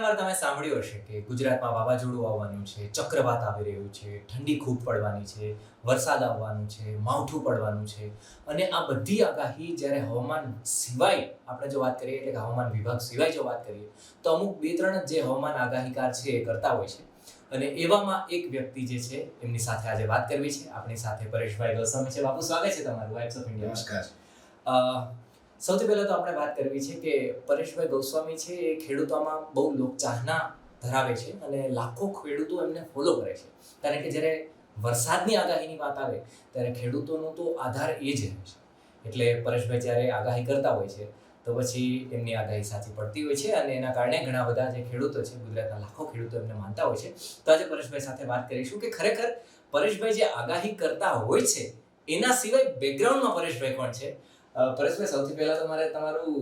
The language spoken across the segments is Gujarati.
અવારનવાર તમે સાંભળ્યું હશે કે ગુજરાતમાં વાવાઝોડું આવવાનું છે ચક્રવાત આવી રહ્યું છે ઠંડી ખૂબ પડવાની છે વરસાદ આવવાનું છે માવઠું પડવાનું છે. અને આ બધી આગાહી જ્યારે હવામાન સિવાય આપણે જો વાત કરીએ એટલે કે હવામાન વિભાગ સિવાય જો વાત કરીએ તો અમુક બે ત્રણ જ હવામાન આગાહીકાર છે એ કરતા હોય છે. અને એવામાં એક વ્યક્તિ જે છે એમની સાથે આજે વાત કરવી છે. આપણી સાથે પરેશભાઈ ગોસ્વામી છે. બાપુ સ્વાગત છે તમારું વાઇબ્સ ઓફ ઇન્ડિયા નમસ્કાર. અ, સૌથી પહેલા તો આપણે વાત કરવી છે કે પરેશભાઈ ગોસ્વામી છે એ ખેડૂતોમાં બહુ લોકચાહના ધરાવે છે અને લાખો ખેડૂતો એમને ફોલો કરે છે. કારણ કે જ્યારે વરસાદની આગાહીની વાત આવે, ત્યારે ખેડૂતોનો તો આધાર એ જ રહે છે. એટલે પરેશભાઈ જ્યારે આગાહી કરતા હોય છે, તો પછી એમની આગાહી સાચી પડતી હોય છે અને એના કારણે ઘણા બધા જે ખેડૂતો છે, ગુજરાતના લાખો ખેડૂતો એમને માનતા હોય છે. તો આજે પરેશભાઈ સાથે વાત કરીશું કે ખરેખર પરેશભાઈ જે આગાહી કરતા હોય છે, એના સિવાય બેકગ્રાઉન્ડમાં પરેશભાઈ કોણ છે? પરેશભાઈ સૌથી પહેલા તમારે તમારું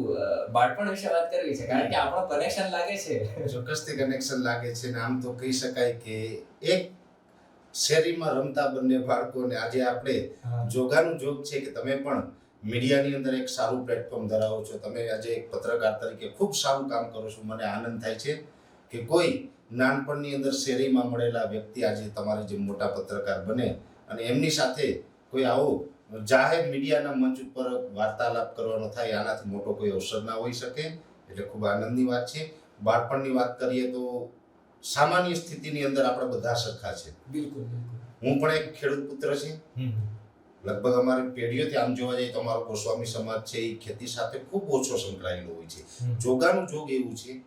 બાળપણ વિશે વાત કરવી છે કારણ કે આપણો કનેક્શન લાગે છે. ચોક્કસથી કનેક્શન લાગે છે ને આમ તો કહી શકાય કે એક શેરીમાં રમતા બંને બાળકોને આજે આપણે જોગાનું જોગ છે કે તમે પણ મીડિયાની અંદર એક સારું પ્લેટફોર્મ ધરાવો છો. તમે આજે એક પત્રકાર તરીકે ખૂબ સારું કામ કરો છો. મને આનંદ થાય છે કે કોઈ નાનપણની અંદર શેરીમાં મળેલા વ્યક્તિ આજે તમારે જે મોટા પત્રકાર બને અને એમની સાથે કોઈ આવો જાહેર મીડિયાના મંચ ઉપર વાર્તાલાપ કરવાનો થાય આનાથી મોટો કોઈ અવસર ના હોઈ શકે એટલે ખૂબ આનંદની વાત છે. બાળપણની વાત કરીએ તો સામાન્ય સ્થિતિની અંદર આપણે બધા સરખા છે. બિલકુલ હું પણ એક ખેડૂત પુત્ર છે. લગભગ અમારી પેઢીઓથી આમ જોવા જઈએ તો અમારો ગોસ્વામી સમાજ છે એ ખેતી સાથે ખૂબ ઓછો સંકળાયેલો હોય છે. જોગાનું જોગ એવું છે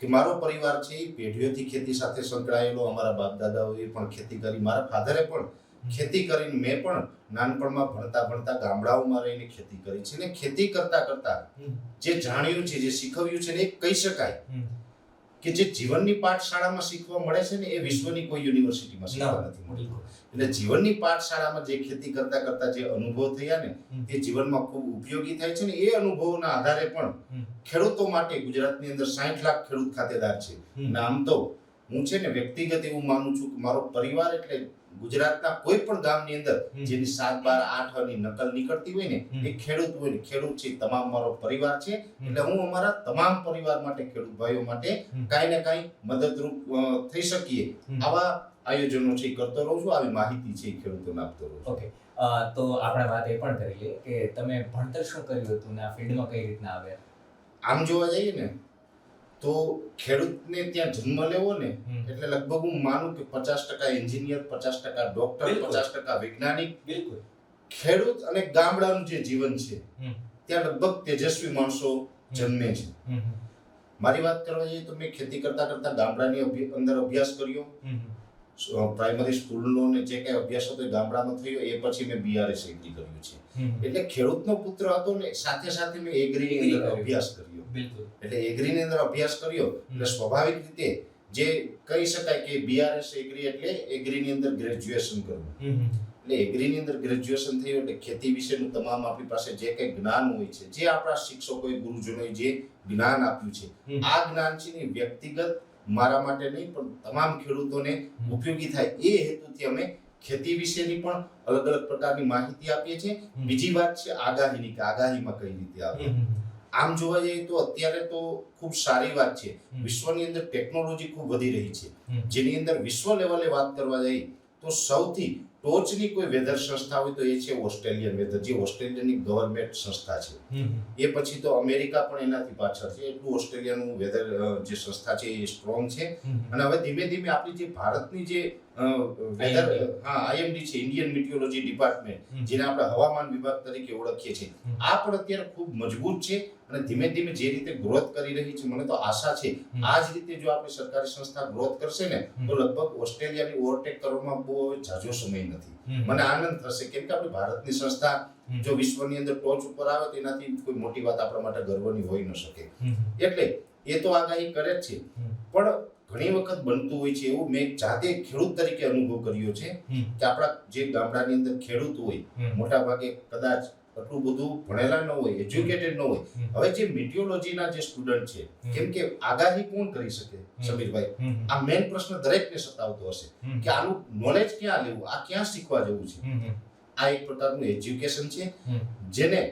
કે મારો પરિવાર છે એ પેઢીઓથી ખેતી સાથે સંકળાયેલો અમારા બાપ દાદાઓએ પણ ખેતી કરી મારા ફાધરે પણ ખેતી કરીને મેં પણ નાનપણમાં ભણતા ભણતા ગામડાઓમાં રહીને ખેતી કરી છે. ને ખેતી કરતા કરતા જે જાણ્યું છે જે શીખવ્યું છે ને એ કહી શકાય કે જે જીવનની પાઠશાળામાં શીખવા મળે છે ને એ વિશ્વની કોઈ યુનિવર્સિટીમાં શીખવા નથી મળતું. એટલે જીવનની પાઠશાળામાં જે ખેતી કરતા કરતા જે અનુભવ થયા ને એ જીવનમાં ખૂબ ઉપયોગી થાય છે ને એ અનુભવના આધારે પણ ખેડૂતો માટે ગુજરાતની અંદર સાઠ લાખ ખેડૂત ખાતેદાર છે. અને આમ તો હું છે ને વ્યક્તિગત એવું માનું છું કે મારો પરિવાર એટલે ગુજરાતના કોઈ પણ ગામની અંદર જેની સાત બાર આઠની નકલ નીકળતી હોય ને એ ખેડૂત હોય ને ખેડૂત છે તમામ મારો પરિવાર છે. એટલે હું અમારા તમામ પરિવાર માટે ખેડૂત ભાઈઓ માટે કાંઈ ને કાંઈ મદદરૂપ થઈ શકીએ. આવા આયોજનો છે કરતો રહું છું આવી માહિતી છે ખેડૂતોને આપતો રહું છું. ઓકે. તો આપણે વાત એ પણ કરી લઈએ કે તમે ભણતર શું કર્યું હતું ને આ ફિલ્ડમાં કઈ રીતના આવ્યા? આમ જોવા જઈએ ને તો ખેડૂતને ત્યાં જન્મ લેવો ને એટલે લગભગ હું માનું કે પચાસ ટકા એન્જિનિયર પચાસ ટકા ડોક્ટર પચાસ ટકા વૈજ્ઞાનિક. બિલકુલ. ખેડૂત અને ગામડાનું જે જીવન છે ત્યાં લગભગ તેજસ્વી માણસો જન્મે છે. મારી વાત કરવા જઈએ તો મેં ખેતી કરતા કરતા ગામડાની અંદર અભ્યાસ કર્યો. પ્રાઇમરી સ્કૂલનો ને જે કઈ અભ્યાસ હતો એ ગામડામાં થયો એ પછી મેં બીઆરએસ એગ્રી કર્યું છે. એટલે ખેડૂતનો પુત્ર હતો ને સાથે સાથે મેં એગ્રીની અંદર અભ્યાસ કર્યો. એટલે એગ્રીની અંદર અભ્યાસ કર્યો એટલે સ્વાભાવિક રીતે જે કહી શકાય કે બીઆરએસ એગ્રી એટલે એગ્રીની અંદર ગ્રેજ્યુએશન કરવું. એટલે એગ્રીની અંદર ગ્રેજ્યુએશન થયું એટલે ખેતી વિશેનું તમામ આપણી પાસે જે કંઈ જ્ઞાન હોય છે જે આપણા શિક્ષકોએ ગુરુજનોએ જે જ્ઞાન આપ્યું છે આ જ્ઞાન છે ને વ્યક્તિગત મારા માટે નહીં પણ તમામ ખેડૂતોને ઉપયોગી થાય એ હેતુથી અમે ખેતી વિશેની પણ અલગ અલગ પ્રકારની માહિતી આપીએ છીએ. બીજી વાત છે આગાહીની કે આગાહીમાં કઈ રીતે આવે. આમ જોવા જઈએ તો અત્યારે તો ખૂબ સારી વાત છે. વિશ્વની અંદર ટેકનોલોજી ખૂબ વધી રહી છે. જેની અંદર વિશ્વ લેવલે વાત કરવા જઈએ તો સૌથી ટોચની કોઈ વેધર સંસ્થા હોય તો એ છે ઓસ્ટ્રેલિયન વેધર જે ઓસ્ટ્રેલિયાની ગવર્મેન્ટ સંસ્થા છે. એ પછી તો અમેરિકા પણ એનાથી પાછળ છે. એટલું ઓસ્ટ્રેલિયાનું વેધર જે સંસ્થા છે એ સ્ટ્રોંગ છે. અને હવે ધીમે ધીમે આપણી જે ભારતની જે. હા આઈએમડી છે ઇન્ડિયન મિટિયોલોજી ડિપાર્ટમેન્ટ જેને આપણે હવામાન વિભાગ તરીકે ઓળખીએ છીએ. આ પણ અત્યારે ખૂબ મજબૂત છે અને ધીમે ધીમે જે રીતે ગ્રોથ કરી રહી છે મને તો આશા છે આ જ રીતે જો આપણી સરકારી સંસ્થા ગ્રોથ કરશે ને તો લગભગ ઓસ્ટ્રેલિયાની ઓવરટેક કરવામાં બહુ ઝાઝો સમય નથી. મને આનંદ થશે કેમ કે આપણી ભારતની સંસ્થા જો વિશ્વની અંદર ટોચ ઉપર આવે તો એનાથી કોઈ મોટી વાત આપણા માટે ગર્વની હોઈ ન શકે. એટલે એ તો આગાહી કરે જ છે. પણ ઘણી વખત બનતું હોય છે એવું મેં જાતે ખેડૂત તરીકે અનુભવ કર્યો છે કે આપણા જે ગામડાની અંદર ખેડૂત હોય મોટા ભાગે કદાચ એટલું બધું ભણેલા ન હોય એજ્યુકેટેડ ન હોય. હવે જે મિટિયોલોજીના જે સ્ટુડન્ટ છે કેમ કે આગાહી કોણ કરી શકે સમીરભાઈ? આ મેઇન પ્રશ્ન દરેકને સતાવતો હશે કે આનું નોલેજ ક્યાં લેવું આ ક્યાં શીખવા જવું છે? આ એક પ્રકારનું એજ્યુકેશન છે જેને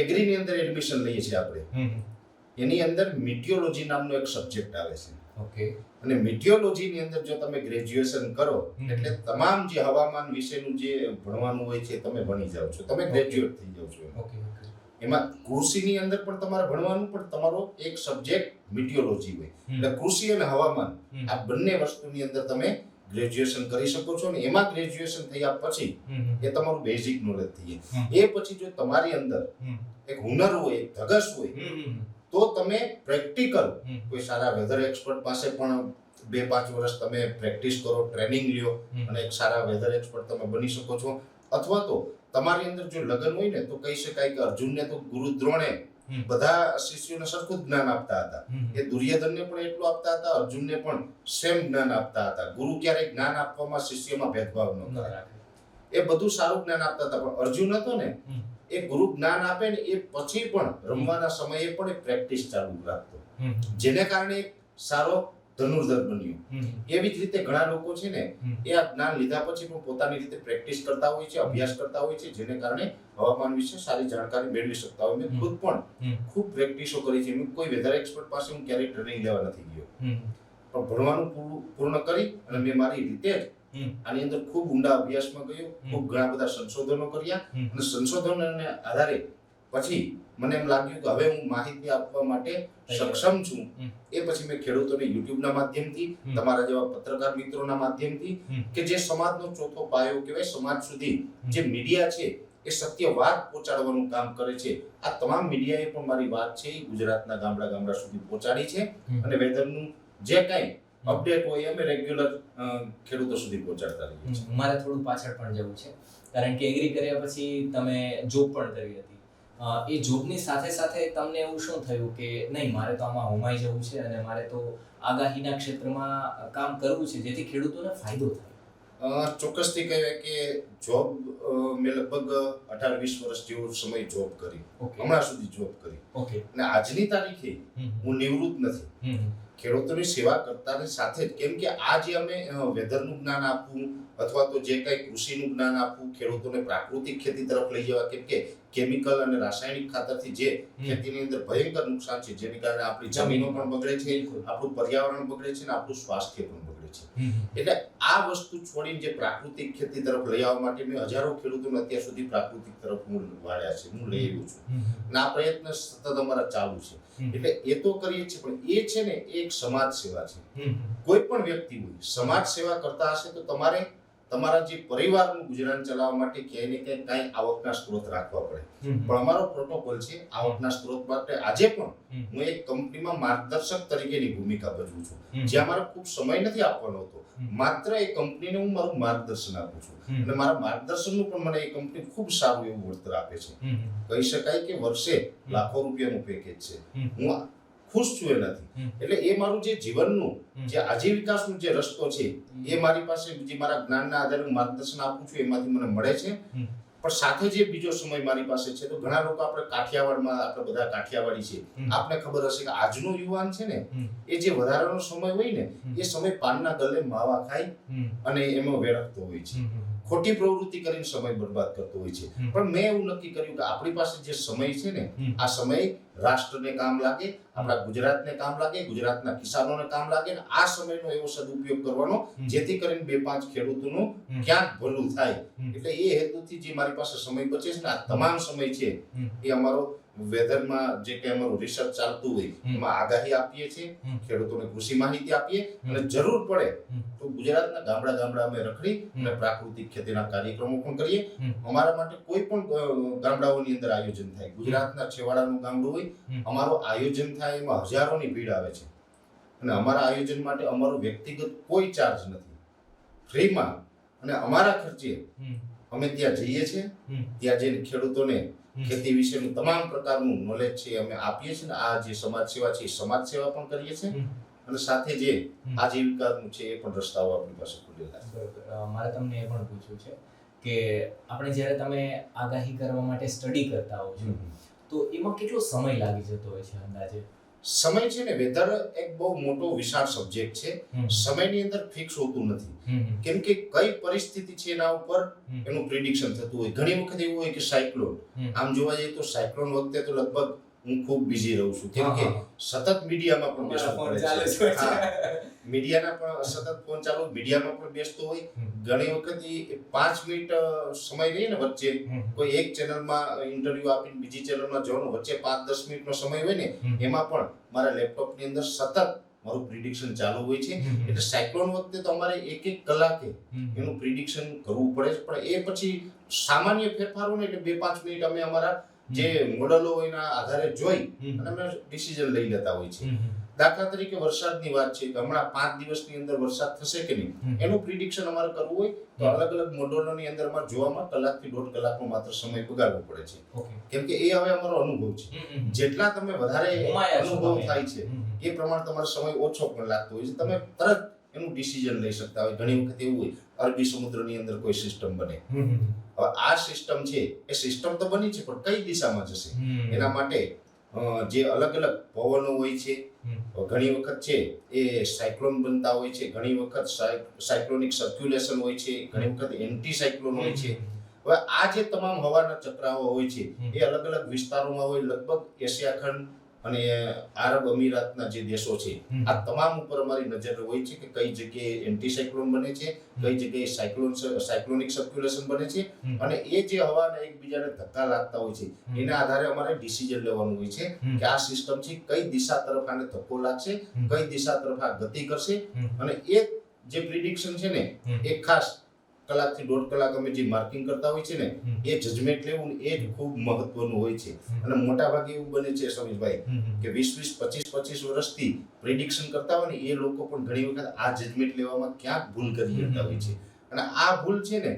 એગ્રીની અંદર એડમિશન લઈએ છીએ આપણે. એની અંદર મિટિયોલોજી નામનો એક સબ્જેક્ટ આવે છે. ઓકે અને મિટિયોલોજીની અંદર જો તમે ગ્રેજ્યુએશન કરો એટલે તમામ જે હવામાન વિશેનું જે ભણવાનું હોય છે તમે ભણી જાઓ છો. તમે ગ્રેજ્યુએટ થઈ જાઓ છો ઓકે એમાં કૃષિની અંદર પણ તમારે ભણવાનું પણ તમારો એક સબ્જેક્ટ મિટિયોલોજી હોય. એટલે કૃષિ અને હવામાન આ બંને વસ્તુની અંદર તમે ગ્રેજ્યુએશન કરી શકો છો અને એમાં ગ્રેજ્યુએશન થયા પછી એ તમારું બેઝિક નોલેજ થઈ જાય. એ પછી જો તમારી અંદર એક હુનર હોય ધગશ ધગસ હોય તો તમે પ્રેક્ટિકલ કોઈ સારા વેધર એક્સપર્ટ પાસે પણ બે પાંચ વર્ષ તમે પ્રેક્ટિસ કરો ટ્રેનિંગ લ્યો અને એક સારા વેધર એક્સપર્ટ તમે બની શકો છો. અથવા તો તમારી અંદર જો લગન હોય ને તો કહી શકાય કે અર્જુનને તો ગુરુ દ્રોણે. બધા શિષ્યોને સરખું જ્ઞાન આપતા હતા. એ દુર્યોધનને પણ એટલું આપતા હતા અર્જુનને પણ સેમ જ્ઞાન આપતા હતા. ગુરુ ક્યારેય જ્ઞાન આપવામાં શિષ્યમાં ભેદભાવ ન કરે એ બધું સારું જ્ઞાન આપતા હતા પણ અર્જુન હતો ને. એ ગુરુ જ્ઞાન આપે ને એ પછી પણ રમવાના સમયે પણ એ પ્રેક્ટિસ ચાલુ રાખતો. જેને કારણે સારો ધનુર્ધર બન્યો. એવી જ રીતે ઘણા લોકો છે ને એ આ જ્ઞાન લીધા પછી પણ પોતાની રીતે પ્રેક્ટિસ કરતા હોય છે અભ્યાસ કરતા હોય છે જેને કારણે હવામાન વિશે સારી જાણકારી મેળવી શકતા હોય. મેં ખુદ પણ ખૂબ પ્રેક્ટિસો કરી છે. મેં કોઈ વેધર એક્સપર્ટ પાસે હું ક્યારેય ટ્રેનિંગ લેવા નથી ગયો. પણ ભણવાનું પૂરું પૂર્ણ કરી અને મેં મારી રીતે જ. આની અંદર ખૂબ ઊંડા અભ્યાસમાં ગયો ખૂબ ઘણા બધા સંશોધનો કર્યા અને સંશોધનોને આધારે પછી મને એમ લાગ્યું કે હવે હું માહિતી આપવા માટે સક્ષમ છું. એ પછી મેં ખેડૂતોને યુટ્યુબના માધ્યમથી તમારા જેવા પત્રકાર મિત્રોના માધ્યમથી કે જે સમાજનો ચોથો પાયો કહેવાય સમાજ સુધી જે મીડિયા છે એ સત્ય વાત પહોંચાડવાનું કામ કરે છે. આ તમામ મીડિયાએ પણ મારી વાત છે એ ગુજરાતના ગામડા ગામડા સુધી પહોંચાડી છે. અને વેધરનું જે કાંઈ અપડેટ હોય અમે રેગ્યુલર ખેડૂતો સુધી પહોંચાડતા રહીએ છીએ. મારે થોડું પાછળ પણ જવું છે. કારણ કે એગ્રી કર્યા પછી તમે જોબ પણ કરી હતી. એ જોબની સાથે સાથે તમને એવું શું થયું કે નહીં મારે તો આમાં હોમાઈ જવું છે અને મારે તો આગાહીના ક્ષેત્રમાં કામ કરવું છે જેથી ખેડૂતોને ફાયદો થાય? ચોક્કસથી કહેવાય કે જોબ મેં લગભગ અઢાર વીસ વર્ષ જેવો સમય જોબ કરી. હમણાં સુધી જોબ કરી. ઓકે અને આજની તારીખે હું નિવૃત્ત નથી. ખેડૂતોની સેવા કરતાની સાથે જ કેમ કે આ જે અમે વેધરનું જ્ઞાન આપવું અથવા તો જે કંઈ કૃષિનું જ્ઞાન આપવું ખેડૂતોને પ્રાકૃતિક ખેતી તરફ લઈ જવા કેમ કે કેમિકલ અને રાસાયણિક ખાતરથી જે ખેતીની અંદર ભયંકર નુકસાન છે જેને કારણે આપણી જમીનો પણ બગડે છે આપણું પર્યાવરણ બગડે છે અને આપણું સ્વાસ્થ્ય પણ છે. એટલે આ વસ્તુ છોડીને જે પ્રાકૃતિક ખેતી તરફ લઈ આવવા માટે મેં હજારો ખેડૂતોને અત્યાર સુધી પ્રાકૃતિક તરફ હું વાળ્યા છે હું લઈ આવ્યો છું. અને આ પ્રયત્ન સતત અમારા ચાલુ છે. એટલે એ તો કરીએ છીએ પણ એ છે ને એ એક સમાજ સેવા છે. કોઈ પણ વ્યક્તિ હોય સમાજ સેવા કરતા હશે તો તમારે તમારા જે પરિવારનું ગુજરાન ચલાવવા માટે ક્યાંય ને ક્યાંય કાંઈ આવકના સ્ત્રોત રાખવા પડે. પણ અમારો પ્રોટોકોલ છે આવકના સ્ત્રોત માટે આજે પણ હું એક કંપનીમાં માર્ગદર્શક તરીકેની ભૂમિકા ભજવું છું. જ્યાં મારો ખૂબ સમય નથી આપવાનો હતો. માત્ર એ કંપનીને હું મારું માર્ગદર્શન આપું છું. અને મારા માર્ગદર્શનનું પણ મને એ કંપની ખૂબ સારું એવું વળતર આપે છે. કહી શકાય કે વર્ષે લાખો રૂપિયાનું પેકેજ છે. હું ખુશ છું એનાથી. એટલે એ મારું જે જીવનનું જે આજીવિકાસનો જે રસ્તો છે એ મારી પાસે જે મારા જ્ઞાનના આધારે માર્ગદર્શન આપું છું એમાંથી મને મળે છે. પણ સાથે જે બીજો સમય મારી પાસે છે તો ઘણા લોકો આપણે કાઠિયાવાડમાં આપણે બધા કાઠિયાવાડી છે. આપને ખબર હશે કે આજનો યુવાન છે ને એ જે વધારાનો સમય હોય ને એ સમય પાનના ગલે માવા ખાય અને એમાં વેરખતો હોય છે. ખોટી પ્રવૃત્તિ કરીને સમય બરબાદ કરતો હોય છે. પણ મેં એવું નક્કી કર્યું કે આપણી પાસે જે સમય છે ને આ સમય રાષ્ટ્રને કામ લાગે આપણા ગુજરાતને કામ લાગે ગુજરાતના કિસાનોને કામ લાગે ને આ સમયનો એવો સદુપયોગ કરવાનો જેથી કરીને બે પાંચ ખેડૂતોનું. ક્યાંક ભલું થાય. એટલે એ હેતુથી જે મારી પાસે સમય બચે છે ને આ તમામ સમય છે એ અમારો વેધરમાં જે કંઈ અમારું રિસર્ચ ચાલતું હોય. એમાં આગાહી આપીએ છીએ ખેડૂતોને કૃષિ માહિતી આપીએ અને જરૂર પડે તો ગુજરાતના ગામડા ગામડા અમે રખડી અને પ્રાકૃતિક ખેતીના કાર્યક્રમો પણ કરીએ. અમારા માટે કોઈ પણ ગામડાઓની અંદર આયોજન થાય. ગુજરાતના છેવાડાનું ગામડું હોય. અમારું આયોજન થાય એમાં હજારોની ભીડ આવે છે. અને અમારા આયોજન માટે અમારો વ્યક્તિગત કોઈ ચાર્જ નથી. ફ્રીમાં અને અમારા ખર્ચે અમે ત્યાં જઈએ છીએ. ત્યાં જઈને ખેડૂતોને. ખેતી વિશેનું તમામ પ્રકારનું નોલેજ છે અમે આપીએ છીએ ને આ જે સમાજ સેવા છે સમાજ સેવા પણ કરીએ છીએ. અને સાથે જે. આજીવિકાનું છે એ પણ રસ્તાઓ આપણી પાસે ખુલેલા છે. મારે તમને એ પણ પૂછવું છે કે આપણે જ્યારે તમે આગાહી કરવા માટે સ્ટડી કરતા હો છો તો એમાં કેટલો સમય લાગી જતો હોય છે અંદાજે? સમય છે ને વેધર એક બહુ મોટો વિશાળ સબ્જેક્ટ છે. સમયની અંદર ફિક્સ હોતું નથી. કેમ કે કઈ પરિસ્થિતિ છે એના ઉપર એનું પ્રિડિક્શન થતું હોય. ઘણી વખત એવું હોય કે સાયક્લોન આમ જોવા જઈએ તો સાયક્લોન વખતે તો લગભગ હું ખૂબ બિઝી રહું છું. કેમ કે સતત મીડિયામાં પણ બેસવું પડે છે. મીડિયાના પણ સતત ફોન ચાલુ મીડિયામાં પણ બેસતો હોય. ઘણી વખત પાંચ મિનિટ સમય રહે ને વચ્ચે. કોઈ એક ચેનલમાં ઇન્ટરવ્યુ આપીને બીજી ચેનલમાં જવાનું વચ્ચે પાંચ દસ મિનિટનો સમય હોય ને એમાં પણ મારા લેપટોપની અંદર સતત મારું પ્રિડિક્શન ચાલુ હોય છે. એટલે સાયક્લોન વખતે તો અમારે એક એક કલાકે એનું પ્રિડિક્શન કરવું પડે છે. પણ એ પછી સામાન્ય ફેરફારો ને એટલે બે પાંચ મિનિટ અમે અમારા જે મોડલો એના આધારે જોઈ અને અમે ડિસિઝન લઈ લેતા હોય છે. દાખલા તરીકે વરસાદની વાત છે કે હમણાં પાંચ દિવસની અંદર વરસાદ થશે કે નહીં? એનું પ્રિડિક્શન અમારે કરવું હોય તો અલગ અલગ મોડલોની અંદર અમારે જોવામાં કલાકથી દોઢ કલાકનો માત્ર સમય બગાડવો પડે છે. કેમ કે એ હવે અમારો અનુભવ છે. જેટલા તમે વધારે અનુભવ થાય છે એ પ્રમાણે તમારો સમય ઓછો પણ લાગતો હોય છે. તમે તરત એનું ડિસિઝન લઈ શકતા હોય. ઘણી વખત એવું હોય અરબી સમુદ્રની અંદર કોઈ સિસ્ટમ બને. હવે આ સિસ્ટમ છે એ સિસ્ટમ તો બની છે પણ કઈ દિશામાં જશે? એના માટે જે અલગ અલગ પવનો હોય છે ઘણી વખત છે એ સાયક્લોન બનતા હોય છે ઘણી વખત સાયક્લોનિક સર્ક્યુલેશન હોય છે ઘણી વખત એન્ટી સાયક્લોન હોય છે. હવે આ જે તમામ હવાના ચક્રાઓ હોય છે એ અલગ અલગ વિસ્તારોમાં હોય લગભગ એશિયા ખંડ અને આરબ અમીરાતના જે દેશો છે આ તમામ ઉપર અમારી નજર હોય છે કે કઈ જગ્યાએ એન્ટી સાયક્લોન બને છે કઈ જગ્યાએ સાયક્લોન સાયક્લોનિક સર્ક્યુલેશન બને છે. અને એ જે હવાના એકબીજાને ધક્કા લાગતા હોય છે એના આધારે અમારે ડિસિઝન લેવાનું હોય છે કે આ સિસ્ટમ છે કઈ દિશા તરફ આને ધક્કો લાગશે કઈ દિશા તરફ આ ગતિ કરશે. અને એ જે પ્રિડિક્શન છે ને એ ખાસ કલાકથી દોઢ કલાક અમે જે માર્કિંગ કરતા હોય છે ને એ જજમેન્ટ લેવું એ જ ખૂબ મહત્વનું હોય છે. અને મોટા ભાગે એવું બને છે સમીરભાઈ કે વીસ વીસ પચીસ પચીસ વર્ષથી પ્રિડિક્શન કરતા હોય ને એ લોકો પણ ઘણી વખત આ જજમેન્ટ લેવામાં ક્યાંક ભૂલ કરી જતા હોય છે. અને આ ભૂલ છે ને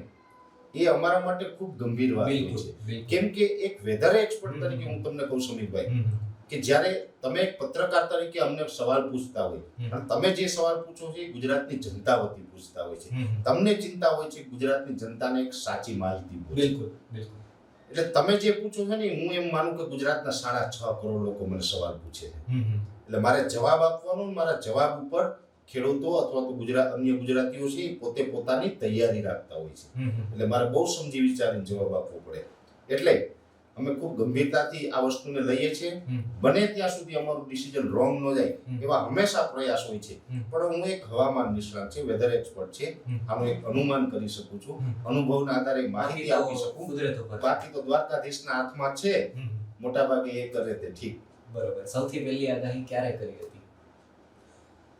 એ અમારા માટે ખૂબ ગંભીર વાત છે. કેમ કે એક વેધર એક્સપર્ટ તરીકે હું તમને કહું સમીરભાઈ કે જ્યારે તમે એક પત્રકાર તરીકે અમને સવાલ પૂછતા હોય અને તમે જે સવાલ પૂછો છો એ ગુજરાતની જનતા વતી પૂછતા હોય છે. તમને ચિંતા હોય છે ગુજરાતની જનતાને એક સાચી માહિતી. બિલકુલ બિલકુલ. એટલે તમે જે પૂછો છો ને હું એમ માનું કે ગુજરાતના સાડા છ કરોડ લોકો મને સવાલ પૂછે છે. એટલે મારે જવાબ આપવાનો મારા જવાબ ઉપર ખેડૂતો અથવા તો ગુજરાત અન્ય ગુજરાતીઓ છે એ પોતે પોતાની તૈયારી રાખતા હોય છે. એટલે મારે બહુ સમજી વિચારીને જવાબ આપવો પડે. એટલે અમે ખૂબ ગંભીરતાથી આ વસ્તુને લઈએ છીએ. બને ત્યાં સુધી અમારું ડિસિઝન રોંગ ન જાય એવા હંમેશા પ્રયાસ હોય છે. પણ હું એક હવામાન નિષ્ણાત છે વેધર એક્સપર્ટ છે. આનું એક અનુમાન કરી શકું છું. અનુભવના આધારે માહિતી આપી શકું. બાકી તો દ્વારકાધીશના હાથમાં છે. મોટા ભાગે એ કરે તે ઠીક. બરોબર. સૌથી પહેલી આગાહી ક્યારે કરી હતી?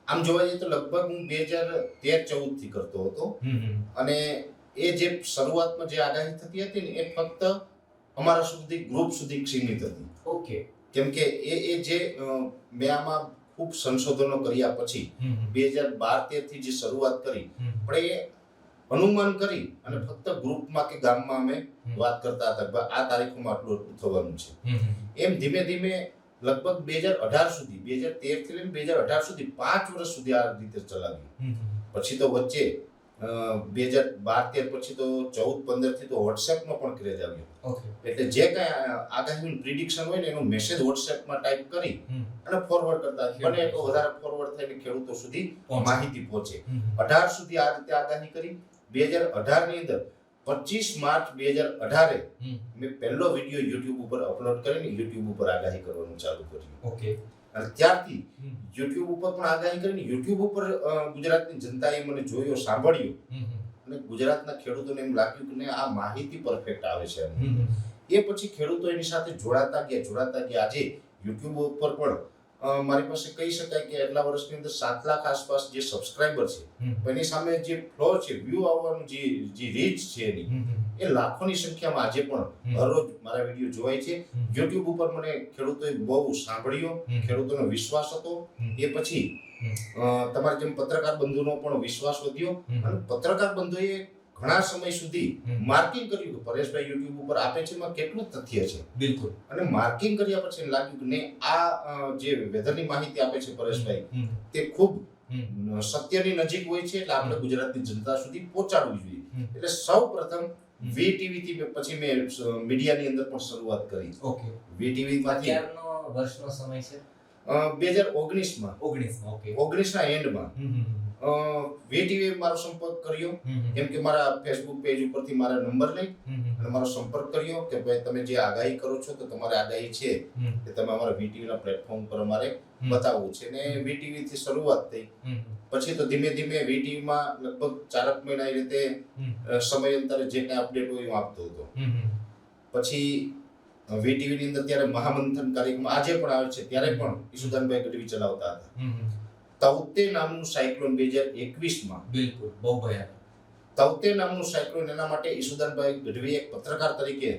આમ જોવા જઈએ તો લગભગ હું બે હજાર તેર ચૌદથી કરતો હતો. અને એ જે શરૂઆતમાં જે આગાહી થતી હતી ને એ ફક્ત અમારા સુધી ગ્રુપ સુધી સીમિત હતી. ઓકે કેમ કે એ એ જે મેં આમાં ખૂબ સંશોધનો કર્યા પછી બે હજાર બાર તેરથી જે શરૂઆત કરી પણ એ અનુમાન કરી અને ફક્ત ગ્રુપમાં કે ગામમાં અમે વાત કરતા હતા આ તારીખોમાં આટલું આટલું થવાનું છે. એમ ધીમે ધીમે લગભગ બે હજાર અઢાર સુધી બે હજાર તેરથી લઈને બે હજાર અઢાર સુધી પાંચ વર્ષ સુધી આ રીતે ચલાવ્યું. પછી તો વચ્ચે બે હજાર બાર તેર પછી તો ચૌદ પંદરથી તો વોટ્સએપનો પણ ક્રેઝ આવ્યો. એટલે જે કાંઈ આગાહીનું પ્રિડિક્શન હોય ને એનો મેસેજ વોટ્સએપમાં ટાઈપ કરી અને ફોરવર્ડ કરતા બને એટલો વધારે ફોરવર્ડ થઈને ખેડૂતો સુધી માહિતી પહોંચે. અઢાર સુધી આ રીતે આગાહી કરી. બે હજાર અઢારની અંદર પચીસ માર્ચ બે હજાર અઢારે મેં પહેલો વીડિયો યુટ્યુબ ઉપર અપલોડ કરીને યુટ્યુબ ઉપર આગાહી કરવાનું ચાલુ કર્યું. ઓકે ત્યારથી યુટ્યુબ ઉપર પણ આગાહી કરીને યુટ્યુબ ઉપર ગુજરાતની જનતાએ મને જોયો સાંભળ્યો. અને ગુજરાતના ખેડૂતોને એમ લાગ્યું કે આ માહિતી પરફેક્ટ આવે છે એ પછી ખેડૂતો એની સાથે જોડાતા ગયા જોડાતા ગયા. આજે યુટ્યુબ ઉપર પણ મારી પાસે કહી શકાય કે એટલા વર્ષની અંદર સાત લાખ આસપાસ જે સબસ્ક્રાઇબર છે એની સામે જે ફ્લો છે વ્યૂ આવવાનું જે જે રીચ છે એની એ લાખોની સંખ્યામાં આજે પણ હરરોજ મારા વીડિયો જોવાય છે. યુટ્યુબ ઉપર મને ખેડૂતોએ બહુ સાંભળ્યો ખેડૂતોનો વિશ્વાસ હતો. એ પછી તમારા જેમ પત્રકાર બંધુનો પણ વિશ્વાસ વધ્યો. અને પત્રકાર બંધુએ ઘણા સમય સુધી માર્કિંગ કર્યું કે પરેશભાઈ યુટ્યુબ ઉપર આપે છે એમાં કેટલું તથ્ય છે? બિલકુલ. અને માર્કિંગ કર્યા પછી લાગ્યું કે નહીં આ જે વેધરની માહિતી આપે છે પરેશભાઈ તે ખૂબ સત્યની નજીક હોય છે એટલે આપણે ગુજરાતની જનતા સુધી પહોંચાડવું જોઈએ. એટલે સૌ પ્રથમ વીટીવી થી પછી મેં મીડિયાની અંદર પણ શરૂઆત કરી. ઓકે. વીટીવી માંથી વર્ષનો સમય છે? બે હજાર ઓગણીસમાં. ઓગણીસમાં ઓકે. ઓગણીસના એન્ડમાં. વેટીવે મારો સંપર્ક કર્યો. કેમ કે મારા ફેસબુક પેજ ઉપરથી મારા નંબર લઈ. અને મારો સંપર્ક કર્યો કે ભાઈ તમે જે આગાહી કરો છો તો તમારી આગાહી છે. કે તમે અમારા વીટીવી ના પ્લેટફોર્મ પર અમારે બતાવવું છે. ને વીટીવી થી શરૂઆત થઈ. પછી તો ધીમે ધીમે વીટીવી માં લગભગ ચારક મહિના એ રીતે સમય સમયાંતરે જે કાંઈ અપડેટ હોય હું આપતો હતો. પછી વીટીવી ની અંદર ત્યારે મહામંથન કાર્યક્રમ આજે પણ આવે છે ત્યારે પણ ઈશુદાનભાઈ ગઢવી ચલાવતા હતા. તૌતે નામનું સાયક્લોન બે હજાર એકવીસમાં. બિલકુલ બહુ ભયાનક. તૌતે નામનું સાયક્લોન એના માટે ઈશુદાનભાઈ ગઢવી એક પત્રકાર તરીકે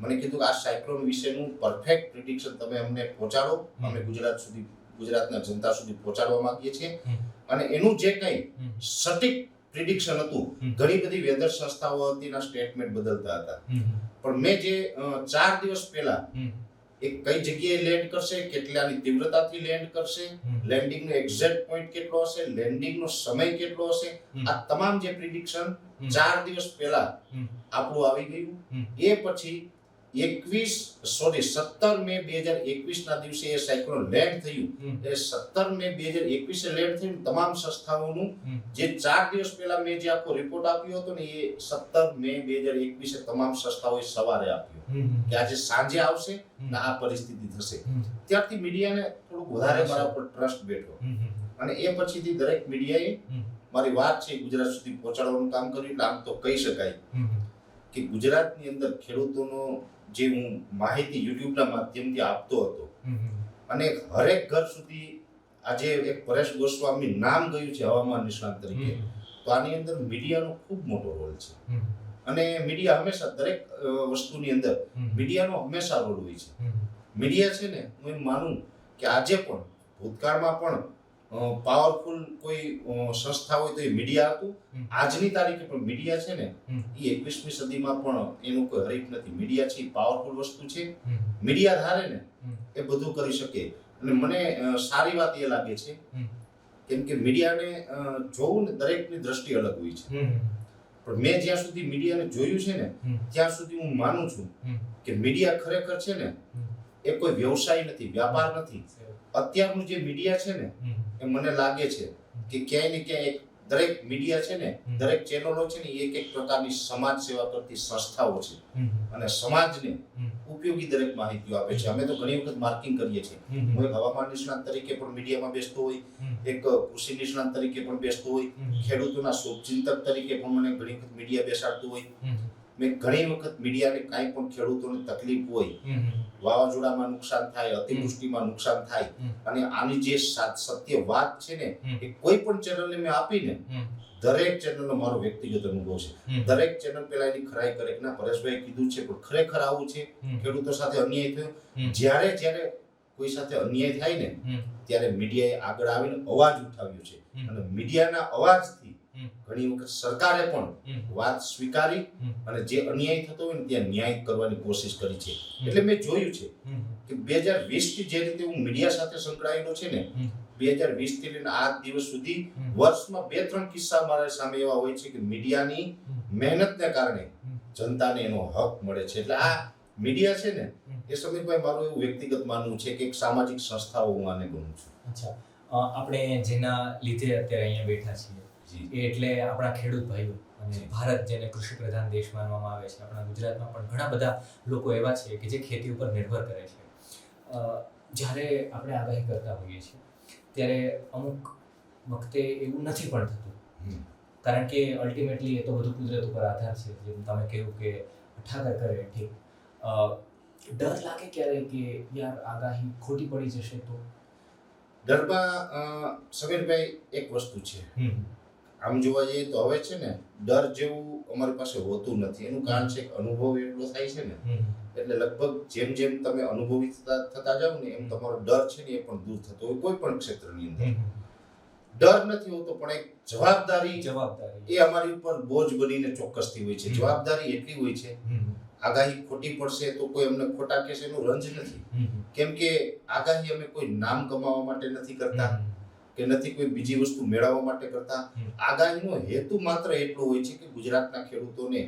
મને કીધું કે આ સાયક્લોન વિશેનું પરફેક્ટ પ્રિડિક્શન તમે અમને પહોંચાડો. અમે ગુજરાત સુધી ગુજરાતના જનતા સુધી પહોંચાડવા માંગીએ છીએ. અને એનું જે કંઈ સટીક પ્રિડિક્શન હતું ઘણી બધી વેધર સંસ્થાઓ હતી એના સ્ટેટમેન્ટ બદલતા હતા. પણ મેં જે ચાર દિવસ પહેલા એ કઈ જગ્યાએ લેન્ડ કરશે કેટલાની તીવ્રતાથી લેન્ડ કરશે લેન્ડિંગનો એક્ઝેક્ટ પોઈન્ટ કેટલો હશે લેન્ડિંગનો સમય કેટલો હશે આ તમામ જે પ્રિડિક્શન ચાર દિવસ પહેલા આપણું આવી ગયું. એ પછી એકવીસ સોરી સત્તર મે બે હજાર એકવીસ ના દિવસે એ સાયક્લોન લેન્ડ થયું. એટલે સત્તર મે બે હજાર એકવીસે લેન્ડ થયું તમામ સંસ્થાઓનું જે ચાર દિવસ પહેલા મેં જે આખો રિપોર્ટ આપ્યો હતો ને એ સત્તર મે બે હજાર એકવીસે તમામ સંસ્થાઓએ સવારે આપ્યો. કે આજે સાંજે આવશે ને આ પરિસ્થિતિ થશે. ત્યારથી મીડિયાને થોડુંક વધારે મારા ઉપર ટ્રસ્ટ બેઠો. અને એ પછીથી દરેક મીડિયાએ. મારી વાત છે ગુજરાત સુધી પહોંચાડવાનું કામ કર્યું એટલે આમ તો કહી શકાય કે ગુજરાતની અંદર ખેડૂતોનો જે હું માહિતી યુટ્યુબના માધ્યમથી આપતો હતો. અને હરેક ઘર સુધી આજે એક પરેશ ગોસ્વામી નામ ગયું છે હવામાન નિષ્ણાત તરીકે. તો આની અંદર મીડિયાનો ખૂબ મોટો રોલ છે. અને મીડિયા હંમેશા દરેક વસ્તુની અંદર મીડિયાનો હંમેશા રોલ હોય છે. મીડિયા છે ને હું એમ માનું કે આજે પણ ભૂતકાળમાં પણ પાવરફુલ કોઈ સંસ્થા હોય તો એ મીડિયા હતું. આજની તારીખે પણ મીડિયા છે ને એ એકવીસમી સદીમાં પણ એનું કોઈ હરીફ નથી. મીડિયા છે એ પાવરફુલ વસ્તુ છે. મીડિયા ધારે ને એ બધું કરી શકે. અને મને સારી વાત એ લાગે છે કેમ કે મીડિયાને જોવું ને દરેકની દ્રષ્ટિ અલગ હોય છે. પણ મેં જ્યાં સુધી મીડિયાને જોયું છે ને ત્યાં સુધી હું માનું છું કે મીડિયા ખરેખર છે ને એ કોઈ વ્યવસાય નથી વ્યાપાર નથી. અત્યારનું જે મીડિયા છે ને એ મને લાગે છે કે ક્યાંય ને ક્યાંય એક દરેક મીડિયા છે ને દરેક ચેનલો છે ને એક એક પ્રકારની સમાજ સેવા કરતી સંસ્થાઓ છે. અને સમાજને ઉપયોગી દરેક માહિતીઓ આપે છે. અમે તો ઘણી વખત માર્કિંગ કરીએ છીએ. હું એક હવામાન નિષ્ણાત તરીકે પણ મીડિયામાં બેસતો હોય એક કૃષિ નિષ્ણાત તરીકે પણ બેસતો હોય ખેડૂતોના શુભચિંતક તરીકે પણ મને ઘણી વખત મીડિયા બેસાડતું હોય. મેં ઘણી વખત મીડિયાને કાંઈ પણ ખેડૂતોને તકલીફ હોય વાવાઝોડામાં નુકસાન થાય અતિવૃષ્ટિમાં નુકસાન થાય અને આની જે સત્ય વાત છે ને એ કોઈ પણ ચેનલને મેં આપીને દરેક ચેનલનો મારો વ્યક્તિગત અનુભવ છે. દરેક ચેનલ પેલા એની ખરાઈ કરે કે ના પરેશભાઈ કીધું છે પણ ખરેખર આવું છે? ખેડૂતો સાથે અન્યાય થયો. જ્યારે જ્યારે કોઈ સાથે અન્યાય થાય ને ત્યારે મીડિયાએ આગળ આવીને અવાજ ઉઠાવ્યો છે. અને મીડિયાના અવાજથી. ઘણી વખત સરકારે પણ વાત સ્વીકારી અને જે અન્યાય થતો હોય ને ત્યાં ન્યાય કરવાની કોશિશ કરી છે. એટલે મેં જોયું છે કે બે હજાર વીસથી જે રીતે હું મીડિયા સાથે સંકળાયેલો છે ને બે હજાર વીસથી લઈને આ દિવસ સુધી વર્ષમાં બે ત્રણ કિસ્સા મારા સામે એવા હોય છે કે મીડિયાની મહેનતને કારણે. જનતાને એનો હક મળે છે. એટલે આ મીડિયા છે ને એ સમીરભાઈ મારું એવું વ્યક્તિગત માનવું છે કે એક સામાજિક સંસ્થાઓ હું આને ગણું છું. અચ્છા. આપણે જેના લીધે અત્યારે અહીંયા બેઠા છીએ એ એટલે આપણા ખેડૂત ભાઈઓ અને ભારત જેને કૃષિ પ્રધાન દેશ માનવામાં આવે છે આપણા ગુજરાતમાં પણ ઘણા બધા લોકો એવા છે કે જે ખેતી ઉપર નિર્ભર કરે છે. જ્યારે આપણે આગાહી કરતા હોઈએ છીએ ત્યારે અમુક વખતે એવું નથી પણ થતું. કારણ કે અલ્ટિમેટલી એ તો બધું કુદરત ઉપર આધાર છે જેમ તમે કહ્યું કે ઠાકર કરે ઠીક. ડર લાગે ક્યારે કે યાર આગાહી ખોટી પડી જશે તો? ડરમાં સમીરભાઈ એક વસ્તુ છે. આમ જોવા જઈએ તો હવે છે ને ડર જેવું અમારી પાસે હોતું નથી. એનું કારણ છે કે અનુભવ એટલો થાય છે ને એટલે લગભગ જેમ જેમ તમે અનુભવી થતા જાવ ને એમ તમારો ડર છે ને એ પણ દૂર થતો હોય કોઈ પણ ક્ષેત્રની અંદર. ડર નથી હોતો પણ એક જવાબદારી જવાબદારી. એ અમારી ઉપર બોજ બનીને ચોક્કસથી હોય છે. જવાબદારી એટલી હોય છે આગાહી ખોટી પડશે તો કોઈ અમને ખોટા કહેશે એનું રંજ નથી. કેમ કે આગાહી અમે કોઈ નામ કમાવા માટે નથી કરતા. કે નથી કોઈ બીજી વસ્તુ મેળવવા માટે કરતા. આગાહીનો હેતુ માત્ર એટલો હોય છે કે ગુજરાતના ખેડૂતોને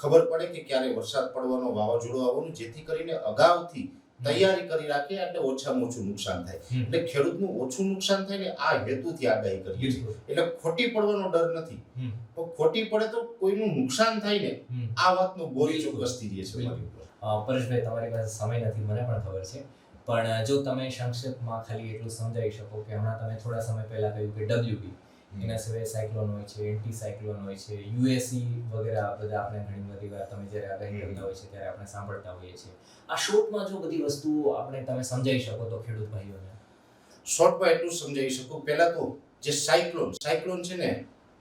ખબર પડે કે ક્યારે વરસાદ પડવાનો વાવાઝોડું આવવાનું જેથી કરીને અગાઉથી તૈયારી કરી રાખે એટલે ઓછામાં ઓછું નુકસાન થાય. એટલે ખેડૂતનું ઓછું નુકસાન થાય ને આ હેતુથી આગાહી કરીએ છીએ એટલે ખોટી પડવાનો ડર નથી. તો ખોટી પડે તો કોઈનું નુકસાન થાય ને. આ વાતનો બોરી. ચોક્કસથી રહે છે પરેશભાઈ તમારી પાસે સમય નથી મને પણ ખબર છે. પણ જો તમે સંક્ષેપમાં ખાલી એટલું સમજાવી શકો કે હમણાં તમે થોડા સમય પહેલા કહ્યું કે ડબ્લ્યુબી એના સિવાય સાયક્લોન હોય છે એન્ટી સાયક્લોન હોય છે યુએસી વગેરે બધા આપણે ઘણી બધી વાર તમે જ્યારે આગાહી કરતા હોય છે ત્યારે આપણે સાંભળતા હોઈએ છીએ. આ શોર્ટમાં જો બધી વસ્તુઓ આપણે તમે સમજાવી શકો તો ખેડૂત ભાઈઓને. શોર્ટમાં એટલું સમજાવી શકું. પહેલા તો જે સાયક્લોન સાયક્લોન છે ને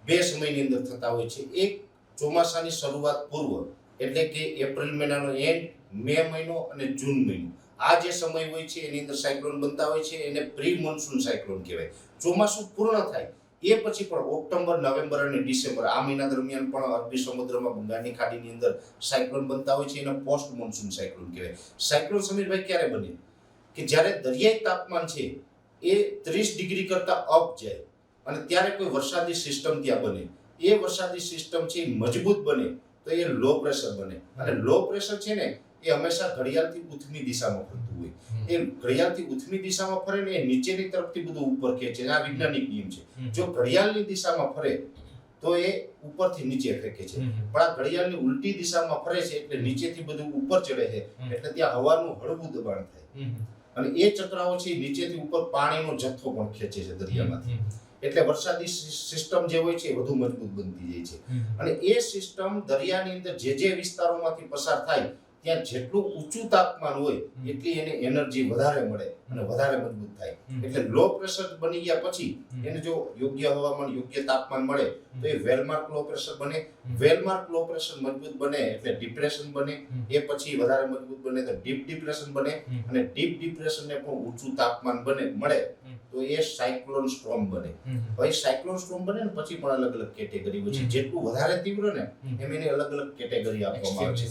બે સમયની અંદર થતા હોય છે. એક ચોમાસાની શરૂઆત પૂર્વ એટલે કે એપ્રિલ મહિનાનો એન્ડ મે મહિનો અને જૂન મહિનો. આ જે સમય હોય છે, એની અંદર સાયક્લોન બનતા હોય છે, એને પ્રી મોન્સૂન સાયક્લોન કહેવાય. ચોમાસું પૂર્ણ થાય, એ પછી પણ ઓક્ટોબર, નવેમ્બર અને ડિસેમ્બર, આ મહિના દરમિયાન પણ અરબી સમુદ્રમાં બંગાળની ખાડીની અંદર સાયક્લોન બનતા હોય છે, એને પોસ્ટ મોન્સૂન સાયક્લોન કહેવાય. સાયક્લોન સમીરભાઈ ક્યારે બને? કે જ્યારે દરિયાઈ તાપમાન છે, એ ત્રીસ ડિગ્રી કરતાં અપ જાય, અને ત્યારે કોઈ વરસાદી સિસ્ટમ ત્યાં બને. એ વરસાદી સિસ્ટમ છે મજબૂત બને, તો એ લો પ્રેશર બને. અને લો પ્રેશર છે ને એ હંમેશા ઘડિયાળથી ઉથમી દિશામાં ફરતું હોય. એ ઘડિયાળથી ઉથમી દિશામાં ફરે ને એ નીચેની તરફથી બધું ઉપર ખેંચે આ વૈજ્ઞાનિક નિયમ છે. જો ઘડિયાળની દિશામાં ફરે તો એ ઉપરથી નીચે ફેંકે છે. પણ આ ઘડિયાળની ઉલટી દિશામાં ફરે છે એટલે નીચેથી બધું ઉપર ચડે છે. એટલે ત્યાં હવાનું હળવું દબાણ થાય. અને એ ચક્રાઓ છે નીચેથી ઉપર પાણીનો જથ્થો પણ ખેંચે છે દરિયામાંથી. એટલે વરસાદી સિસ્ટમ જે હોય છે એ વધુ મજબૂત બનતી જાય છે. અને એ સિસ્ટમ દરિયાની અંદર જે જે વિસ્તારોમાંથી પસાર થાય ત્યાં જેટલું ઊંચું તાપમાન હોય એટલી એને એનર્જી વધારે મળે અને વધારે મજબૂત થાય. એટલે લો પ્રેશર બની ગયા પછી એને જો યોગ્ય હવામાન યોગ્ય તાપમાન મળે તો એ વેલમાર્ક લો પ્રેશર બને વેલમાર્ક લો પ્રેશર મજબૂત બને એટલે ડિપ્રેશન બને એ પછી વધારે મજબૂત બને તો ડીપ ડિપ્રેશન બને અને ડીપ ડિપ્રેશનને પણ ઊંચું તાપમાન બને મળે તો એ સાયક્લોન સ્ટ્રોમ બને. હવે સાયક્લોન સ્ટ્રોમ બને ને પછી પણ અલગ અલગ કેટેગરી હોય છે. જેટલું વધારે તીવ્ર ને એમ એની અલગ અલગ કેટેગરી આપવામાં આવે છે.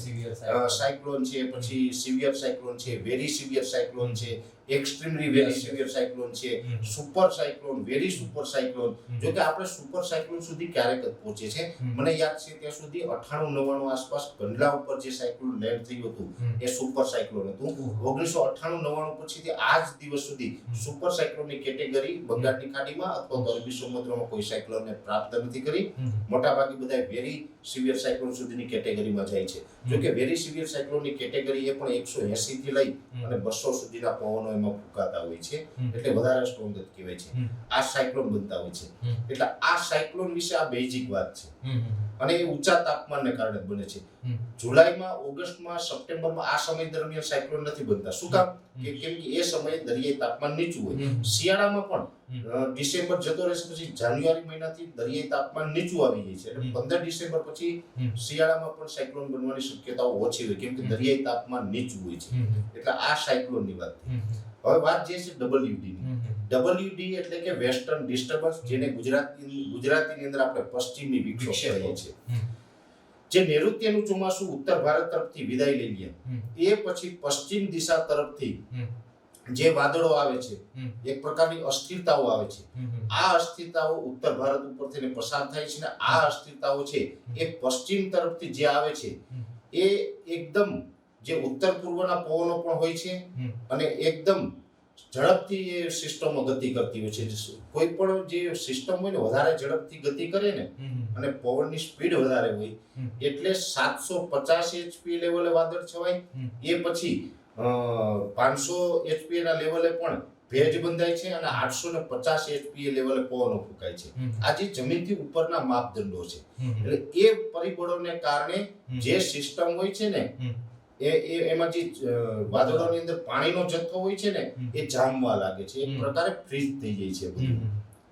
સાયક્લોન છે પછી સિવિયર સાયક્લોન છે વેરી સિવિયર સાયક્લોન છે એક્સ્ટ્રીમલી વેરી. સિવિયર સાયક્લોન છે. Super cyclone very super cyclone જો કે આપણે સુપર સાયક્લોન સુધી ક્યારેક જ પહોંચે છે? મને યાદ છે ત્યાં સુધી અઠાણું નવ્વાણું આસપાસ કંડલા ઉપર જે સાયક્લોન લેન્ડ થયું હતું એ સુપર સાયક્લોન હતું. ઓગણીસો અઠાણું નવ્વાણું પછીથી આજ દિવસ સુધી સુપર સાયક્લોનની કેટેગરી બંગાળની ખાડીમાં અથવા તો અરબી સમુદ્રમાં કોઈ સાયક્લોનને પ્રાપ્ત નથી કરી. મોટાભાગે બધા વેરી સિવિયર સાયક્લોન સુધીની કેટેગરીમાં જાય છે. જો કે વેરી સિવિયર સાયક્લોનની કેટેગરી એ પણ એકસો એસી થી લઈ અને બસો સુધીના પવનો એમાં ફૂંકાતા હોય છે એટલે વધારે સ્ટ્રોંગ જ કહેવાય છે. આ સાયક્લોન બનતા હોય છે. એટલે આ સાયક્લોન વિશે આ બેઝિક વાત છે. અને એ ઊંચા તાપમાનને કારણે બને છે. જુલાઈમાં ઓગસ્ટમાં સપ્ટેમ્બરમાં આ સમય દરમિયાન સાયક્લોન નથી બનતા. શું કામ? કે કેમ કે એ સમયે દરિયાઈ તાપમાન નીચું હોય. શિયાળામાં પણ ડિસેમ્બર જતો રહેશે પછી જાન્યુઆરી મહિનાથી દરિયાઈ તાપમાન નીચું આવી જાય છે. એટલે પંદર ડિસેમ્બર પછી. શિયાળામાં પણ સાયક્લોન બનવાની શક્યતાઓ ઓછી હોય. કેમ કે દરિયાઈ તાપમાન નીચું હોય છે. એટલે આ સાયક્લોનની વાત થઈ. હવે વાત જે છે ડબલ્યુડી ની. ડબલ્યુડી એટલે કે વેસ્ટર્ન ડિસ્ટર્બન્સ જેને ગુજરાતી ગુજરાતીની અંદર આપણે પશ્ચિમી વિક્ષોભ કહીએ છીએ. જે નૈઋત્યનું ચોમાસું ઉત્તર ભારત તરફથી વિદાય લઈ ગયા એ પછી પશ્ચિમ દિશા તરફથી જે વાદળો આવે છે એક પ્રકારની અસ્થિરતાઓ આવે છે. આ અસ્થિરતાઓ ઉત્તર ભારત ઉપરથી ને પસાર થાય છે ને આ અસ્થિરતાઓ છે એ પશ્ચિમ તરફથી જે આવે છે એ એકદમ જે ઉત્તર પૂર્વના પવનો પણ હોય છે અને એકદમ ઝડપથી એ સિસ્ટમો ગતિ કરતી હોય છે. કોઈ પણ જે સિસ્ટમ હોય ને વધારે ઝડપથી ગતિ કરે ને અને પવનની સ્પીડ વધારે હોય એટલે સાતસો પચાસ એચપી લેવલે વાદળ છવાય. એ પછી પાંચસો એચપી ના લેવલે પણ ભેજ બંધાય છે અને આઠસો ને પચાસ એચપી લેવલે પવનો ફૂંકાય છે. આ જે જમીનથી ઉપરના માપદંડો છે. એટલે એ પરિબળોને કારણે જે સિસ્ટમ હોય છે ને એ એ એમાં જે વાદળોની અંદર પાણીનો જથ્થો હોય છે ને એ જામવા લાગે છે. એક. પ્રકારે ફ્રીઝ થઈ જાય છે બધું.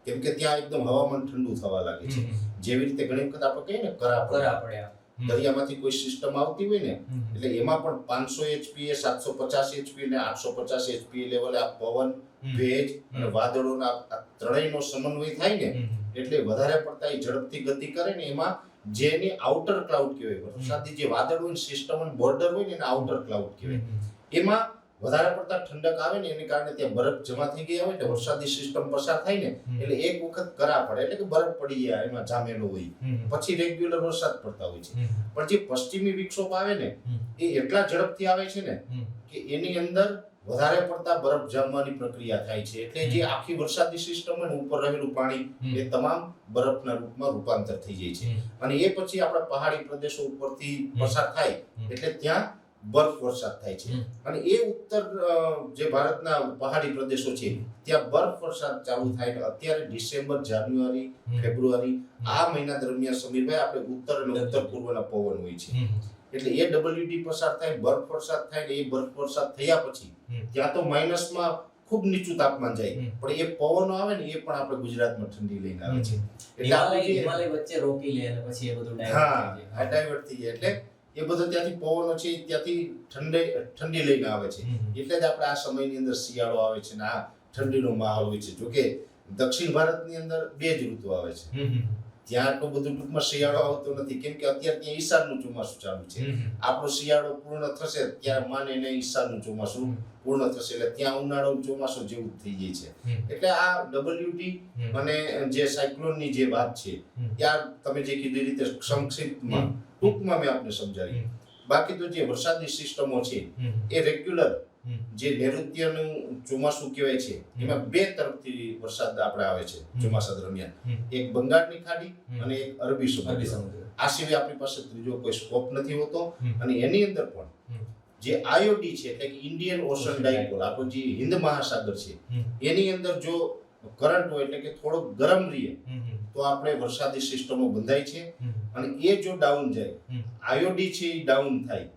કેમ કે ત્યાં એકદમ હવામાન ઠંડુ થવા લાગે છે. જેવી રીતે ઘણી વખત આપણે કહીએ ને કરા પડે. કરા પડ્યા દરિયામાંથી કોઈ સિસ્ટમ આવતી હોય ને એટલે એમાં પણ પાંચસો એચપી સાતસો પચાસ એચપી ને આઠસો પચાસ એચપી લેવલે આ પવન ભેજ અને વાદળોના ત્રણેયનો સમન્વય થાય ને એટલે વધારે પડતા એ ઝડપથી ગતિ કરે ને એમાં જેની આઉટર ક્લાઉડ કહેવાય. વરસાદી જે વાદળ હોય સિસ્ટમ અને બોર્ડર હોય ને એને આઉટર ક્લાઉડ કહેવાય. એમાં વધારે પડતા ઠંડક આવે ને એને કારણે ત્યાં બરફ જમા થઈ ગયા હોય વરસાદી સિસ્ટમ પસાર થાય ને એટલે એક વખત કરા પડે. એટલે કે બરફ પડી ગયા એમાં જામેલો હોય. પછી રેગ્યુલર વરસાદ પડતા હોય છે. પણ જે પશ્ચિમી વિક્ષોભ આવે ને એ એટલા ઝડપથી આવે છે ને કે એની અંદર વધારે પડતા બરફ જામવાની પ્રક્રિયા થાય છે એટલે જે આખી વરસાદી સિસ્ટમ હોય ને ઉપર રહેલું પાણી એ તમામ બરફના રૂપમાં રૂપાંતર થઈ જાય છે. અને એ પછી આપણા પહાડી પ્રદેશો ઉપરથી પસાર થાય એટલે ત્યાં બરફ વરસાદ થાય છે. અને એ ઉત્તર જે ભારતના પહાડી પ્રદેશો છે ત્યાં બરફ વરસાદ ચાલુ થાય અત્યારે ડિસેમ્બર જાન્યુઆરી ફેબ્રુઆરી આ મહિના દરમિયાન સમીરભાઈ આપણે ઉત્તર અને ઉત્તર પૂર્વના પવન હોય છે. એટલે એ ડબલ્યુડી પસાર થાય બર્ફ વરસાદ થાય ને એ બર્ફ વરસાદ થયા પછી ત્યાં તો માઇનસમાં ખૂબ નીચું તાપમાન જાય. પણ એ પવન આવે ને એ પણ આપણે ગુજરાતમાં ઠંડી લઈને આવે છે. એટલે હિમાલય વચ્ચે રોકી લે અને પછી એ બધું હા આ ડાયવર્ટ થઈ જાય. એટલે એ બધો ત્યાંથી પવનો છે ત્યાંથી ઠંડે ઠંડી લઈને આવે છે. એટલે જ આપણે આ સમયની અંદર શિયાળો આવે છે ને આ ઠંડીનો માહોલ હોય છે. જોકે દક્ષિણ ભારતની અંદર બે જ ઋતુ આવે છે. ત્યાં આટલું બધું ટૂંકમાં શિયાળો આવતો નથી. કેમ કે અત્યારે ત્યાં ઈશાનનું ચોમાસું ચાલુ છે. આપણો શિયાળો પૂર્ણ થશે ત્યારે માને એને ઈશાનનું ચોમાસું પૂર્ણ થશે. એટલે ત્યાં ઉનાળો ચોમાસું જેવું થઈ જાય છે. એટલે આ ડબલ્યુટી અને જે સાયક્લોનની જે વાત છે ત્યાં તમે જે કીધી રીતે સંક્ષિપ્તમાં ટૂંકમાં મેં આપને સમજાવી. બાકી તો જે વરસાદી સિસ્ટમો છે એ રેગ્યુલર જે નૈઋત્યનું ચોમાસું કહેવાય છે એમાં બે તરફથી વરસાદ આપણે આવે છે ચોમાસા દરમિયાન. એક બંગાળની ખાડી અને એક અરબી સમુદ્ર. આ સિવાય આપણી પાસે ત્રીજો કોઈ સ્કોપ નથી હોતો અને એની અંદર પણ જે આયોડી છે એટલે કે ઇન્ડિયન ઓશન ડાયપોલ આપણો જે હિન્દ મહાસાગર છે એની અંદર જો કરંટ હોય એટલે કે થોડોક ગરમ રહે તો આપણે વરસાદી સિસ્ટમો બંધાય છે અને એ જો ડાઉન જાય આયોડી છે એ ડાઉન થાય.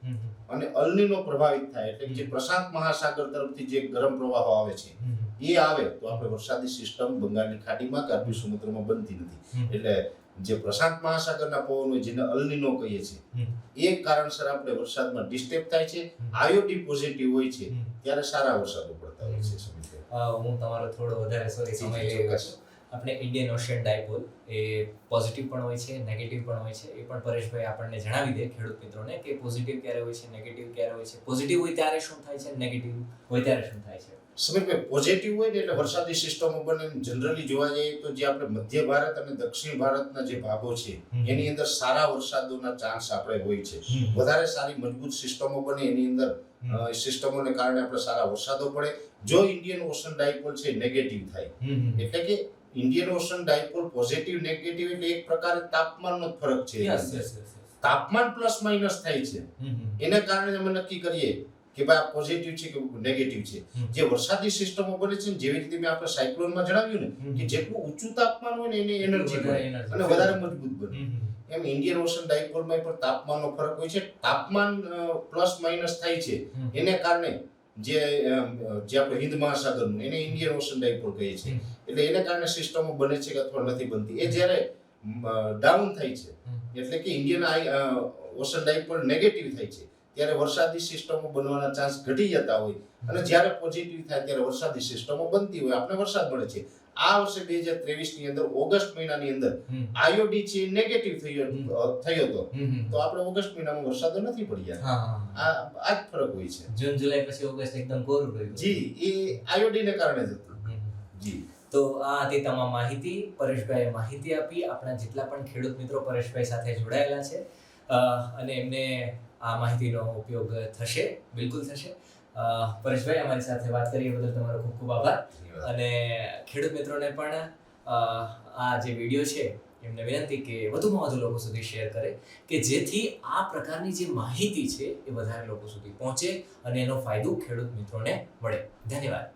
અને અલનીનો પ્રભાવિત થાય એટલે જે પ્રશાંત મહાસાગર તરફથી જે ગરમ પ્રવાહો આવે છે એ આવે તો આપણે વરસાદી સિસ્ટમ બંગાળની ખાડીમાં કે અરબી સમુદ્રમાં બનતી નથી. એટલે જે પ્રશાંત મહાસાગરના પવન હોય જેને અલનીનો કહીએ છીએ એ કારણસર આપણે વરસાદમાં ડિસ્ટર્બ થાય છે આયોડી પોઝિટિવ હોય છે ત્યારે સારા વરસાદો પડતા હોય છે હું તમારો થોડો વધારે સોરી સમય લઈ છું. આપણે ઇન્ડિયન ઓશિયન ડાયપોલ એ પોઝિટિવ પણ હોય છે નેગેટિવ પણ હોય છે. એ પણ પરેશભાઈ આપણને જણાવી દે ખેડૂત મિત્રોને કે પોઝિટિવ ક્યારે હોય છે નેગેટિવ ક્યારે હોય છે. પોઝિટિવ હોય ત્યારે શું થાય છે નેગેટિવ હોય ત્યારે શું થાય છે? સમીરભાઈ પોઝિટિવ હોય ને એટલે વરસાદી સિસ્ટમો બને જનરલી જોવા જઈએ તો જે આપણે મધ્ય ભારત અને દક્ષિણ ભારતના જે ભાગો છે એની અંદર સારા વરસાદોના ચાન્સ આપણે હોય છે. વધારે સારી મજબૂત સિસ્ટમો બને એની અંદર સિસ્ટમોને કારણે આપણે સારા વરસાદો પડે. જો ઇન્ડિયન ઓશન ડાયપોલ છે નેગેટિવ થાય. એટલે કે Indian ocean dipole positive negative એટલે એક પ્રકારે તાપમાનનો ફરક છે. તાપમાન પ્લસ માઇનસ થાય છે. એના કારણે અમે નક્કી કરીએ કે ભાઈ આ પોઝિટિવ છે કે નેગેટિવ છે. જે વરસાદી સિસ્ટમો બને છે જેવી રીતે મેં આપણે સાયક્લોનમાં જણાવ્યું ને કે જેટલું ઊંચું તાપમાન હોય ને એની એનર્જી બને અને વધારે મજબૂત બને. એમ ઇન્ડિયન ઓશન ડાયપોલમાં પણ તાપમાનનો ફરક હોય છે. તાપમાન પ્લસ માઇનસ થાય છે. એને કારણે જે જે આપણે હિન્દ મહાસાગરનું એને ઇન્ડિયન ઓશન ડાયપોલ કહીએ છીએ એટલે એના કારણે સિસ્ટમો બને છે કે અથવા નથી બનતી. એ જ્યારે ડાઉન થાય છે એટલે કે ઇન્ડિયન ઓશન ડાયપોલ નેગેટિવ થાય છે. ત્યારે વરસાદી સિસ્ટમો બનવાના ચાન્સ ઘટી જતા હોય. અને જ્યારે પોઝિટિવ થાય ત્યારે વરસાદી સિસ્ટમો બનતી હોય. આપણે વરસાદ મળે છે. આ વર્ષે બે હજાર ત્રેવીસની અંદર ઓગસ્ટ મહિનાની અંદર આયોડી છે નેગેટિવ થયો થયો હતો તો આપણે ઓગસ્ટ મહિનામાં વરસાદ નથી પડ્યા. આ આ જ ફરક હોય છે. જૂન જુલાઈ પછી ઓગસ્ટ એકદમ કોરું રહ્યું. જી એ આઈઓડી ને કારણે જ હતું. જી. તો આ હતી તમામ માહિતી. પરેશભાઈએ માહિતી આપી. આપણા જેટલા પણ ખેડૂત મિત્રો પરેશભાઈ સાથે જોડાયેલા છે. અને એમને આ માહિતીનો ઉપયોગ થશે બિલકુલ થશે. પરેશભાઈ અમારી સાથે વાત કરી એ બદલ તમારો ખૂબ ખૂબ આભાર. અને ખેડૂત મિત્રોને પણ આ જે વીડિયો છે એમને વિનંતી કે વધુમાં વધુ લોકો સુધી શેર કરે કે જેથી આ પ્રકારની જે માહિતી છે એ વધારે લોકો સુધી પહોંચે અને એનો ફાયદો ખેડૂત મિત્રોને મળે. ધન્યવાદ.